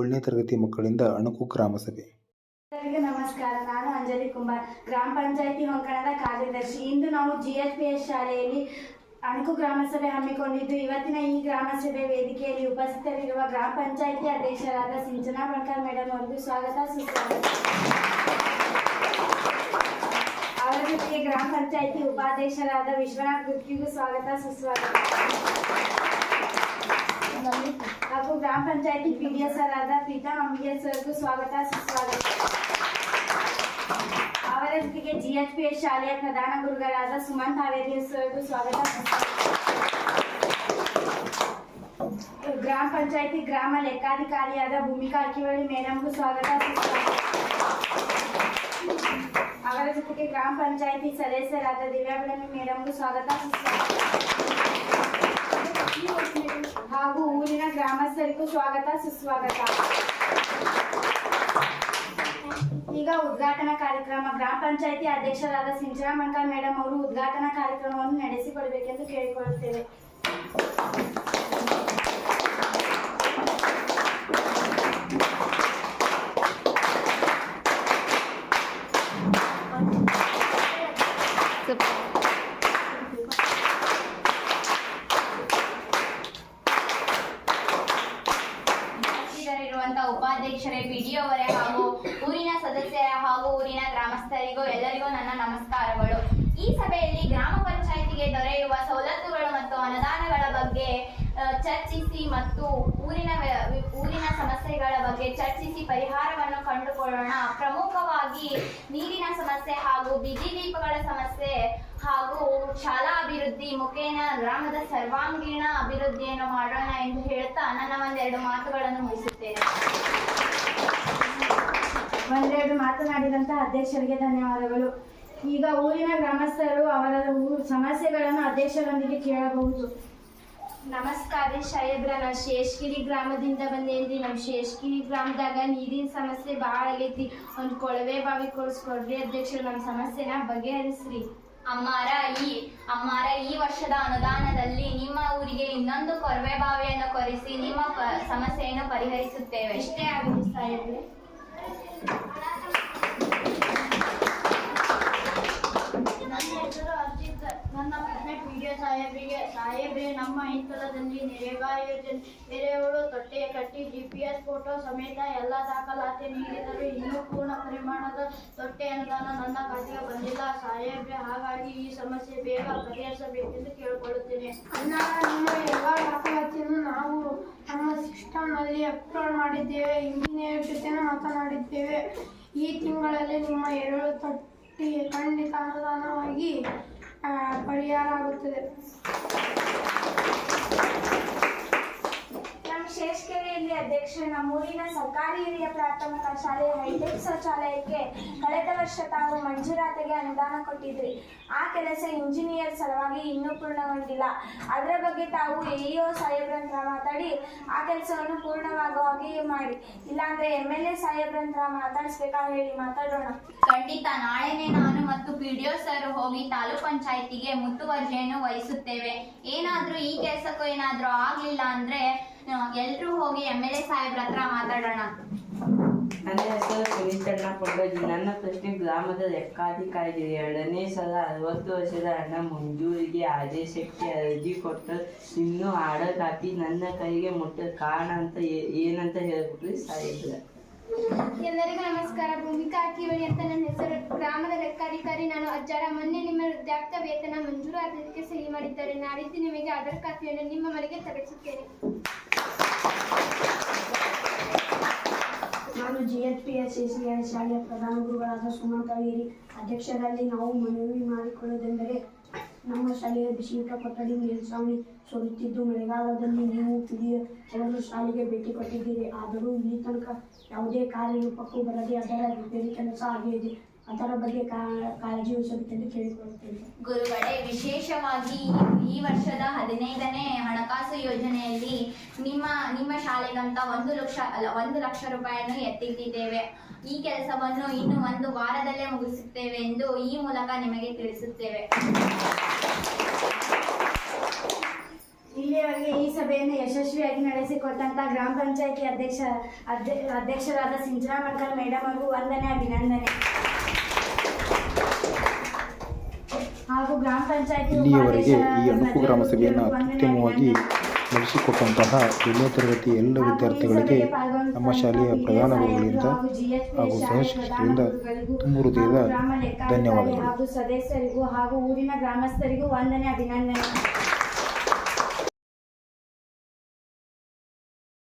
ಏಳನೇ ತರಗತಿ ಮಕ್ಕಳಿಂದ ಅಣಕು ಗ್ರಾಮ ಸಭೆ. ಎಲ್ಲರಿಗೂ ನಮಸ್ಕಾರ. ನಾನು ಅಂಜಲಿ ಕುಮಾರ್ ಗ್ರಾಮ ಪಂಚಾಯಿತಿ ಹೊಂಕಣದ ಕಾರ್ಯದರ್ಶಿ. ಇಂದು ನಾವು ಜಿ ಎಸ್ ಪಿ ಎಸ್ ಶಾಲೆಯಲ್ಲಿ ಅಣಕು ಗ್ರಾಮ ಸಭೆ ಹಮ್ಮಿಕೊಂಡಿದ್ದು. ಇವತ್ತಿನ ಈ ಗ್ರಾಮ ಸಭೆ ವೇದಿಕೆಯಲ್ಲಿ ಉಪಸ್ಥಿತರಿರುವ ಗ್ರಾಮ ಪಂಚಾಯಿತಿ ಅಧ್ಯಕ್ಷರಾದ ಸಿಂಚನಾ ಬಣಕರ್ ಮೇಡಮ್ ಅವರಿಗೂ ಸ್ವಾಗತ. ಸುಸ್ವಾಗತ. ಅವರ ಗ್ರಾಮ ಪಂಚಾಯಿತಿ ಉಪಾಧ್ಯಕ್ಷರಾದ ವಿಶ್ವನಾಥ್ ಗುತ್ತಿಗೂ ಸ್ವಾಗತ. ಸುಸ್ವಾಗತ. ಹಾಗೂ ಗ್ರಾಮ ಪಂಚಾಯಿತಿ ಪಿ ಡಿ ಎಸ್ ಆದ ಪ್ರೀತಮ್ ಅಂಬಿಗೆ ಸರ್ಗೂ ಸ್ವಾಗತ ಸುಸ್ವಾಗತ ಅವರ ಜೊತೆಗೆ ಜಿ ಎಚ್ ಪಿ ಎಸ್ ಶಾಲೆಯ ಪ್ರಧಾನ ಗುರುಗಳಾದ ಸುಮಂತ್ ಹಾವೇರಿ ಸರ್ಗೂ ಸ್ವಾಗತ ಗ್ರಾಮ ಪಂಚಾಯಿತಿ ಗ್ರಾಮ ಲೆಕ್ಕಾಧಿಕಾರಿಯಾದ ಭೂಮಿಕಾ ಅಕ್ಕಿವಳ್ಳಿ ಮೇಡಮ್ಗೂ ಸ್ವಾಗತ ಸುಸ್ವಾಗತ ಅವರ ಜೊತೆಗೆ ಗ್ರಾಮ ಪಂಚಾಯಿತಿ ಸದಸ್ಯರಾದ ದಿವ್ಯಾಬಳನಿ ಮೇಡಮ್ಗೂ ಸ್ವಾಗತ. ಹಾಗೂ ಊರಿನ ಗ್ರಾಮಸ್ಥರಿಗೂ ಸ್ವಾಗತ, ಸುಸ್ವಾಗತ. ಈಗ ಉದ್ಘಾಟನಾ ಕಾರ್ಯಕ್ರಮ, ಗ್ರಾಮ ಪಂಚಾಯಿತಿ ಅಧ್ಯಕ್ಷರಾದ ಸಿಂಚರಾಮಂಕ ಮೇಡಮ್ ಅವರು ಉದ್ಘಾಟನಾ ಕಾರ್ಯಕ್ರಮವನ್ನು ನಡೆಸಿಕೊಡಬೇಕೆಂದು ಕೇಳಿಕೊಳ್ಳುತ್ತೇವೆ. ಇರುವಂತಹ ಉಪಾಧ್ಯಕ್ಷರೇ ಪಿಡಿಯವರೇ ಹಾಗೂ ಊರಿನ ಸದಸ್ಯರ ಹಾಗೂ ಊರಿನ ಗ್ರಾಮಸ್ಥರಿಗೂ ಎಲ್ಲರಿಗೂ ನನ್ನ ನಮಸ್ಕಾರಗಳು. ಈ ಸಭೆಯಲ್ಲಿ ಗ್ರಾಮ ಪಂಚಾಯಿತಿಗೆ ದೊರೆಯುವ ಸವಲತ್ತುಗಳು ಮತ್ತು ಅನುದಾನಗಳ ಬಗ್ಗೆ ಚರ್ಚಿಸಿ ಮತ್ತು ಊರಿನ ಊರಿನ ಸಮಸ್ಯೆಗಳ ಬಗ್ಗೆ ಚರ್ಚಿಸಿ ಪರಿಹಾರವನ್ನು ಕಂಡುಕೊಳ್ಳೋಣ. ಪ್ರಮುಖವಾಗಿ ನೀರಿನ ಸಮಸ್ಯೆ ಹಾಗೂ ಬಿಜಿ ದೀಪಗಳ ಸಮಸ್ಯೆ ಹಾಗೂ ಶಾಲಾ ಅಭಿವೃದ್ಧಿ, ಮುಖೇನ ಗ್ರಾಮದ ಸರ್ವಾಂಗೀಣ ಅಭಿವೃದ್ಧಿಯನ್ನು ಮಾಡೋಣ ಎಂದು ಹೇಳ್ತಾ ನನ್ನ ಒಂದೆರಡು ಮಾತುಗಳನ್ನು ಮುಗಿಸುತ್ತೇನೆ. ಒಂದೆರಡು ಮಾತನಾಡಿದಂತಹ ಅಧ್ಯಕ್ಷರಿಗೆ ಧನ್ಯವಾದಗಳು. ಈಗ ಊರಿನ ಗ್ರಾಮಸ್ಥರು ಅವರ ಸಮಸ್ಯೆಗಳನ್ನು ಅಧ್ಯಕ್ಷರೊಂದಿಗೆ ಕೇಳಬಹುದು. ನಮಸ್ಕಾರ ಸಾಹೇಬ್ರ. ನಾ ಶೇಷಗಿರಿ ಗ್ರಾಮದಿಂದ ಬಂದೇನ್ರಿ. ನಮ್ಮ ಶೇಷಗಿರಿ ಗ್ರಾಮದಾಗ ನೀರಿನ ಸಮಸ್ಯೆ ಭಾಳ ಆಗೈತಿ ಒಂದು ಕೊಳವೆ ಬಾವಿ ಕೊಡಿಸ್ಕೊಡ್ರಿ ಅಧ್ಯಕ್ಷರು. ನಮ್ಮ ಸಮಸ್ಯೆನ ಬಗೆಹರಿಸ್ರಿ. ಅಮ್ಮಾರ ಈ ಅಮ್ಮಾರ ಈ ವರ್ಷದ ಅನುದಾನದಲ್ಲಿ ನಿಮ್ಮ ಊರಿಗೆ ಇನ್ನೊಂದು ಕೊರವೆ ಬಾವಿಯನ್ನು ಕೊರಿಸಿ ನಿಮ್ಮ ಸಮಸ್ಯೆಯನ್ನು ಪರಿಹರಿಸುತ್ತೇವೆ. ಇಷ್ಟೇ ಆಗುತ್ತೆ ಸಾಹೇಬ್ರೆ ನನ್ನ ಹೆಸರು ಅರ್ಜಿತ್ ನನ್ನ ಪ್ರಶ್ನೆ ಪಿ ಡಿ ಸಾಹೇಬರಿಗೆ ಸಾಹೇಬ್ರೆ ನಮ್ಮ ಇಂತಲದಲ್ಲಿ ನರೇಗಾ ಯೋಜನೆ ಎರೆಹುಳು ತೊಟ್ಟೆ ಕಟ್ಟಿ ಜಿ ಪಿ ಎಸ್ ಫೋಟೋ ಸಮೇತ ಎಲ್ಲ ದಾಖಲಾತಿ ನೀಡಿದರು ಇನ್ನೂ ಪೂರ್ಣ ಪರಿಮಾಣದ ತೊಟ್ಟೆ ಅನುದಾನ ನನ್ನ ಖಾತೆಗೆ ಬಂದಿಲ್ಲ. ಸಾಹೇಬ್ರೆ, ಹಾಗಾಗಿ ಈ ಸಮಸ್ಯೆ ಬೇಗ ಪರಿಹರಿಸಬೇಕೆಂದು ಕೇಳಿಕೊಳ್ಳುತ್ತೇನೆ. ಎಲ್ಲ ದಾಖಲಾತಿಯನ್ನು ನಾವು ನಮ್ಮ ಸಿಸ್ಟಮ್ನಲ್ಲಿ ಅಪ್ಲೋಡ್ ಮಾಡಿದ್ದೇವೆ. ಇಂಜಿನಿಯರ್ ಜೊತೆ ಮಾತನಾಡಿದ್ದೇವೆ. ಈ ತಿಂಗಳಲ್ಲಿ ನಿಮ್ಮ ಎರಡು ತೊಟ್ಟಿ ಖಂಡಿತ ಅನುದಾನವಾಗಿ ಪರಿಹಾರ ಆಗುತ್ತದೆ ನಮ್ಮ ಶೇಷಕೆರೆಯಲ್ಲಿ ಅಧ್ಯಕ್ಷ, ನಮ್ಮೂರಿನ ಸರ್ಕಾರಿ ಹಿರಿಯ ಪ್ರಾಥಮಿಕ ಶಾಲೆಯ ಹೈಟೆಕ್ ಶೌಚಾಲಯಕ್ಕೆ ಕಳೆದ ವರ್ಷ ತಾವು ಮಂಜೂರಾತಿಗೆ ಅನುದಾನ ಕೊಟ್ಟಿದ್ರಿ. ಆ ಕೆಲಸ ಇಂಜಿನಿಯರ್ ಸಲುವಾಗಿ ಇನ್ನೂ ಪೂರ್ಣಗೊಂಡಿಲ್ಲ. ಅದರ ಬಗ್ಗೆ ತಾವು ಎಇಒ ಸಾಹೇಬ್ರಂತ್ರ ಮಾತಾಡಿ ಆ ಕೆಲಸವನ್ನು ಪೂರ್ಣವಾಗುವ ಹಾಗೆ ಮಾಡಿ. ಇಲ್ಲಾಂದ್ರೆ ಎಂ ಎಲ್ ಎ ಸಾಹೇಬ್ರಂತ್ರ ಮಾತಾಡಿಸ್ಬೇಕಾ ಹೇಳಿ ಮಾತಾಡೋಣ. ಖಂಡಿತ. ನಾಳೆನೇ ನಾನು ಮತ್ತು ಪಿಡಿಒ ಸರ್ ಹೋಗಿ ತಾಲೂಕ್ ಪಂಚಾಯತಿಗೆ ಮುತುವರ್ಜಿಯನ್ನು ವಹಿಸುತ್ತೇವೆ. ಏನಾದ್ರೂ ಈ ಕೆಲಸಕ್ಕೂ ಏನಾದ್ರೂ ಆಗ್ಲಿಲ್ಲ ಅಂದ್ರೆ ಎಲ್ಲರೂ ಹೋಗಿ ಎಂ ಎಲ್ ಎ ಸಾಹೇಬ್ರ ಹತ್ರ ಮಾತಾಡೋಣ. ನನ್ನ ಹೆಸರು ಸುನೀತಣ್ಣ ಕೊಂಡೋಜಿ ನನ್ನ ಪ್ರಶ್ನೆ ಗ್ರಾಮದ ಲೆಕ್ಕಾಧಿಕಾರಿ ಎರಡನೇ ಸಲ ಅರವತ್ತು ವರ್ಷದ ಹಣ ಮಂಜೂರಿಗೆ ಆದೇಶಕ್ಕೆ ಅರ್ಜಿ ಕೊಟ್ಟು ಇನ್ನೂ ಆಡಕಾತಿ ನನ್ನ ಕೈಗೆ ಮುಟ್ಟ ಕಾರಣ ಅಂತ ಏನಂತ ಹೇಳ್ಬಿಟ್ರಿ ಸಾಹೇಬ್ರ. ಎಲ್ಲರಿಗೂ ನಮಸ್ಕಾರ. ಭೂಮಿಕಾ ಅಕ್ಕಿವಳಿ ಅಂತ ನನ್ನ ಹೆಸರು. ಗ್ರಾಮದ ಲೆಕ್ಕಾಧಿಕಾರಿ ನಾನು ಅಜ್ಜಾರ. ಮೊನ್ನೆ ನಿಮ್ಮ ವೃದ್ಧಾಪ್ತ ವೇತನ ಮಂಜೂರಾತಿಗೆ ಸಹಿ ಮಾಡಿದ್ದಾರೆ. ನಾಡಿದ್ದು ನಿಮಗೆ ಆಧಾರ್ ಕಾಪಿಯನ್ನು ನಿಮ್ಮ ಮನೆಗೆ ತಲುಪಿಸುತ್ತೇನೆ ನಾನು G H P S S ಶಾಲೆಯ ಪ್ರಧಾನ ಗುರುಗಳಾದ ಸುಮಂತ ವೀರಿ ಅಧ್ಯಕ್ಷರಲ್ಲಿ ನಾವು ಮನವಿ ಮಾಡಿಕೊಳ್ಳುವುದೆಂದರೆ ನಮ್ಮ ಶಾಲೆಯ ಬಿಸಿಯೂಟ ಕೊಠಡಿ ಮೇಲ್ಛಾವಣಿ ಸೋರುತ್ತಿದ್ದು ಮಳೆಗಾಲದಲ್ಲಿ ನೀವು ತಿಳಿಯ ಅವರು ಶಾಲೆಗೆ ಭೇಟಿ ಕೊಟ್ಟಿದ್ದೀರಿ. ಆದರೂ ಈ ತನಕ ಯಾವುದೇ ಕಾರ್ಯರೂಪಕ್ಕೂ ಬರದೆ ಅದರ ರಿಪೇರಿ ಕೆಲಸ ಆಗಿದೆ. ಅದರ ಬಗ್ಗೆ ಕಾಳಜಿ ವಹಿಸಬೇಕೆಂದು ಕೇಳಿಕೊಳ್ಳುತ್ತೇನೆ. ಗುರುಗಳೇ ವಿಶೇಷವಾಗಿ ಈ ವರ್ಷದ ಹದಿನೈದನೇ ಹಣಕಾಸು ಯೋಜನೆಯಲ್ಲಿ ನಿಮ್ಮ ನಿಮ್ಮ ಶಾಲೆಗಂತ ಒಂದು ಲಕ್ಷ ಒಂದು ಲಕ್ಷ ರೂಪಾಯಿಯನ್ನು ಎತ್ತಿಟ್ಟಿದ್ದೇವೆ. ಈ ಕೆಲಸವನ್ನು ಇನ್ನು ಒಂದು ವಾರದಲ್ಲೇ ಮುಗಿಸುತ್ತೇವೆ ಎಂದು ಈ ಮೂಲಕ ನಿಮಗೆ ತಿಳಿಸುತ್ತೇವೆ. ಇಲ್ಲಿಯವರೆಗೆ ಈ ಸಭೆಯನ್ನು ಯಶಸ್ವಿಯಾಗಿ ನಡೆಸಿಕೊಟ್ಟಂತ ಗ್ರಾಮ ಪಂಚಾಯತಿ ಅಧ್ಯಕ್ಷ ಅಧ್ಯ- ಅಧ್ಯಕ್ಷರಾದ ಸಿಂಜನಾ ಮಂಕಲ್ ಮೇಡಮ್ ಅವರು ವಂದನೆ ಅಭಿನಂದನೆ ಹಾಗೂ ಗ್ರಾಮ ಪಂಚಾಯತಿ ಇಲ್ಲಿಯವರೆಗೆ ಈ ಅಣುಕು ಗ್ರಾಮ ಸಭೆಯನ್ನು ಅತ್ಯುತ್ತಮವಾಗಿ ನಡೆಸಿಕೊಟ್ಟಂತಹ ಏಳನೇ ತರಗತಿಯ ಎಲ್ಲ ವಿದ್ಯಾರ್ಥಿಗಳಿಗೆ ನಮ್ಮ ಶಾಲೆಯ ಪ್ರಧಾನ ಗುರುಗಳಿಂದ ಹಾಗೂ ಸಹಶಿಕ್ಷಕರಿಂದ ತುಂಬ ಹೃದಯದ ಧನ್ಯವಾದಗಳು. ಹಾಗೂ ಸದಸ್ಯರಿಗೂ ಹಾಗೂ ಊರಿನ ಗ್ರಾಮಸ್ಥರಿಗೂ ವಂದನೆ ಅಭಿನಂದನೆ.